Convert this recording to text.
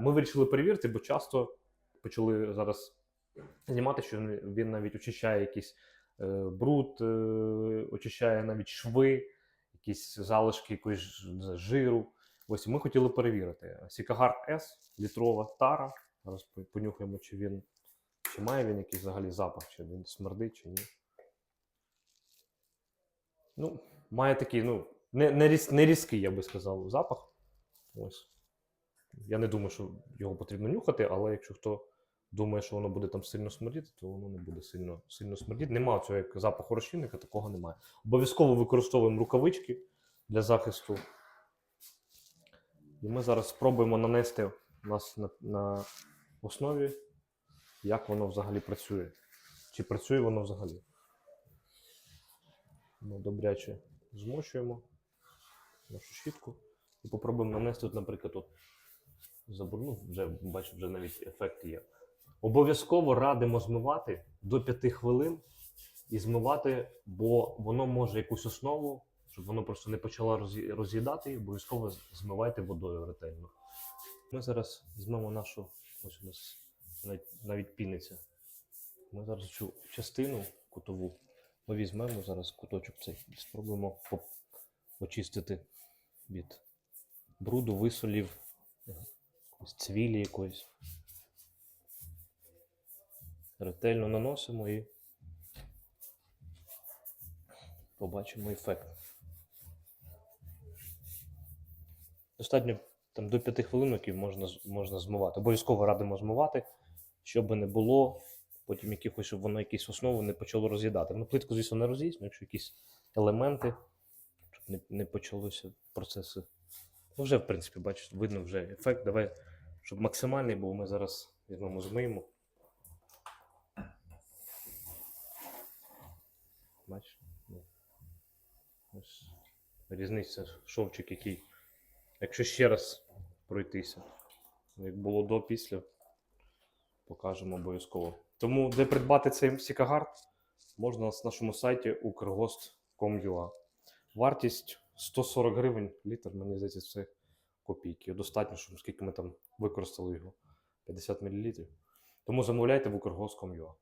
ми вирішили перевірити, бо часто почали зараз знімати, що він, навіть очищає якийсь е, бруд, е, очищає навіть шви, якісь залишки якоїсь жиру. Ось ми хотіли перевірити. Сікагард S, літрова тара. Зараз понюхаємо, чи він чи має він якийсь взагалі запах, чи він смердить, чи ні. Ну, має такий, ну, не, не, різ, не різкий, я би сказав, запах. Ось. Я не думаю, що його потрібно нюхати, але якщо хто думає, що воно буде там сильно смердіти, то воно не буде сильно, сильно смердіти. Немає цього як запаху розчинника, такого немає. Обов'язково використовуємо рукавички для захисту. І ми зараз спробуємо нанести у нас на, на основі, як воно взагалі працює. Чи працює воно взагалі. Ми добряче змочуємо нашу щітку і попробуємо нанести, наприклад, от забурну, вже бачу, вже навіть ефект є. Обов'язково радимо змивати до 5 хвилин і змивати, бо воно може якусь основу, щоб воно просто не почало роз'їдати, обов'язково змивайте водою ретельно. Ми зараз візьмемо нашу, ось у нас навіть, навіть піниться. Ми зараз цю частину кутову ми візьмемо зараз куточок цей і спробуємо очистити від бруду, висолів, якоїсь цвілі якоїсь. Ретельно наносимо і побачимо ефект. Достатньо там до 5 хвилинок можна, можна змивати. Обов'язково радимо змивати, щоб не було потім якихось, щоб воно якісь основи не почало роз'їдати. Ну, плитку, звісно, не роз'їсть, але якщо якісь елементи, щоб не, не почалося процеси. Ну, вже, в принципі, бачите, видно вже ефект. Давай, щоб максимальний був, ми зараз візьмемо змиємо. Бачиш? Ну, різниця, шовчик який. Якщо ще раз пройтися, як було до після, покажемо обов'язково. Тому, де придбати цей сікагард, можна на нашому сайті ukrgost.com.ua. Вартість 140 гривень літр, мені здається, це копійки. Достатньо, щоб скільки ми там використали його 50 мл. Тому замовляйте в ukrgost.com.ua.